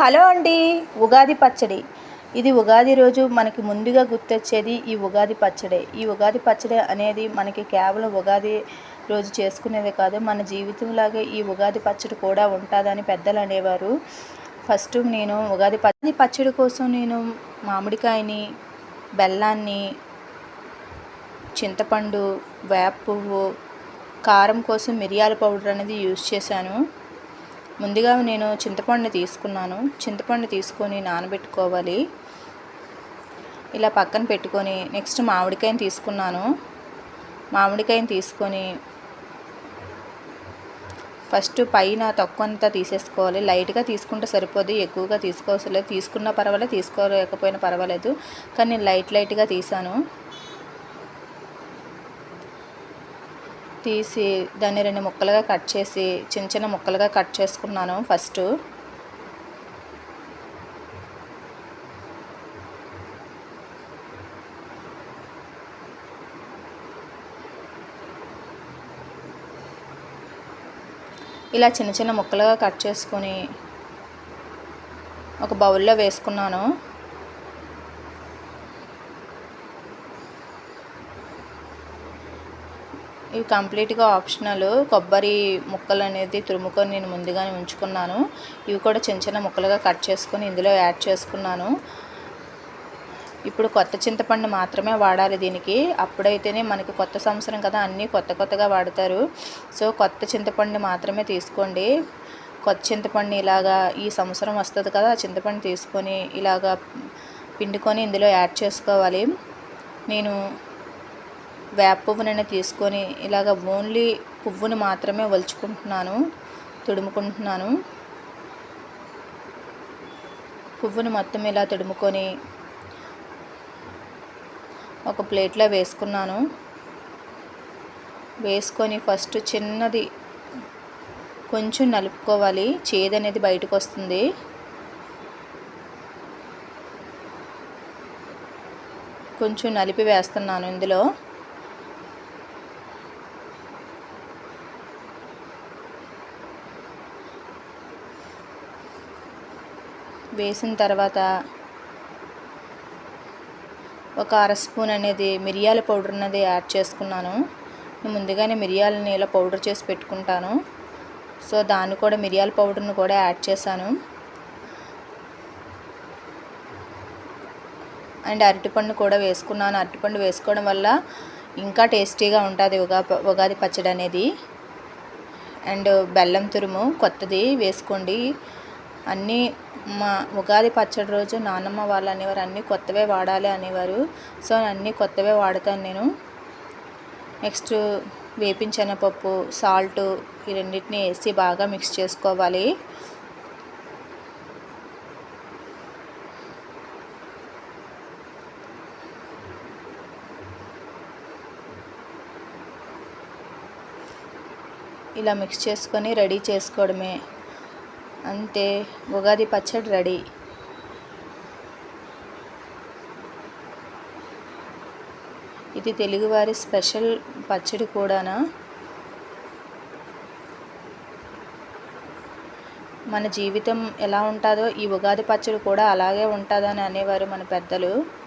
Hello అండి ఉగాది పచ్చడి. ఇది ఉగాది రోజు మనకి ముందుగా గుర్తొచ్చేది ఈ ఉగాది పచ్చడి. ఈ ఉగాది పచ్చడి అనేది మనకి కేవలం ఉగాది రోజు చేసుకునేది కాదు మన జీవితంలాగే ఈ ఉగాది పచ్చడి కూడా ఉంటుందని పెద్దలు అనేవారు. ఫస్ట్ నేను ఉగాది పచ్చడి పచ్చడి కోసం నేను మామిడికాయని బెల్లాన్ని చింతపండు వేప పువ్వు కారం కోసం మిరియాల పౌడర్ అనేది యూజ్ చేశాను. ముందుగా నేను చింతపండు తీసుకున్నాను. చింతపండు తీసుకొని నానబెట్టుకోవాలి. ఇలా పక్కన పెట్టుకొని నెక్స్ట్ మామిడికాయని తీసుకున్నాను. మామిడికాయని తీసుకొని ఫస్ట్ పైన తక్కువ అంతా తీసేసుకోవాలి. లైట్గా తీసుకుంటే సరిపోదు. ఎక్కువగా తీసుకోవచ్చు లేదు తీసుకున్న పర్వాలేదు తీసుకోలేకపోయినా పర్వాలేదు. కానీ నేను లైట్ లైట్గా తీసాను తీసి దాన్ని రెండు ముక్కలుగా కట్ చేసి చిన్న చిన్న ముక్కలుగా కట్ చేసుకున్నాను ఫస్ట్. ఇలా చిన్న చిన్న ముక్కలుగా కట్ చేసుకొని ఒక బౌల్లో వేసుకున్నాను. ఇవి కంప్లీట్గా ఆప్షనల్. కొబ్బరి ముక్కలు అనేది తురుముకొని నేను ముందుగానే ఉంచుకున్నాను. ఇవి కూడా చిన్న చిన్న ముక్కలుగా కట్ చేసుకొని ఇందులో యాడ్ చేసుకున్నాను. ఇప్పుడు కొత్త చింతపండు మాత్రమే వాడాలి దీనికి. అప్పుడైతేనే మనకి కొత్త సంవత్సరం కదా అన్నీ కొత్త కొత్తగా వాడతారు. సో కొత్త చింతపండు మాత్రమే తీసుకోండి. కొత్త చింతపండు ఇలాగా ఈ సంవత్సరం వస్తుంది కదా చింతపండు తీసుకొని ఇలాగా పిండుకొని ఇందులో యాడ్ చేసుకోవాలి. నేను వేప పువ్వునైనా తీసుకొని ఇలాగ ఓన్లీ పువ్వుని మాత్రమే వలుచుకుంటున్నాను తుడుముకుంటున్నాను. పువ్వుని మొత్తం ఇలా తుడుముకొని ఒక ప్లేట్లో వేసుకున్నాను. వేసుకొని ఫస్ట్ చిన్నది కొంచెం నలుపుకోవాలి చేదు అనేది బయటకు వస్తుంది కొంచెం నలిపి వేస్తున్నాను ఇందులో. వేసిన తర్వాత ఒక అర స్పూన్ అనేది మిరియాల పౌడర్ అనేది యాడ్ చేసుకున్నాను. నేను ముందుగానే మిరియాలని ఇలా పౌడర్ చేసి పెట్టుకుంటాను. సో దాన్ని కూడా మిరియాల పౌడర్ని కూడా యాడ్ చేశాను. అండ్ అరటిపండు కూడా వేసుకున్నాను. అరటిపండు వేసుకోవడం వల్ల ఇంకా టేస్టీగా ఉంటుంది ఉగా ఉగాది పచ్చడి అనేది. అండ్ బెల్లం తురుము కొత్తది వేసుకోండి. అన్నీ మా ఉగాది పచ్చడి రోజు నాన్నమ్మ వాళ్ళు అనేవారు అన్నీ కొత్తవే వాడాలి అనేవారు. సో అన్నీ కొత్తవే వాడతాను నేను. నెక్స్ట్ వేపించిన పప్పు సాల్ట్ ఈ రెండింటిని వేసి బాగా మిక్స్ చేసుకోవాలి. ఇలా మిక్స్ చేసుకొని రెడీ చేసుకోవడమే. అంతే ఉగాది పచ్చడి రెడీ. ఇది తెలుగువారి స్పెషల్ పచ్చడి కూడానా? మన జీవితం ఎలా ఉంటుందో ఈ ఉగాది పచ్చడి కూడా అలాగే ఉంటుందని అనేవారు మన పెద్దలు.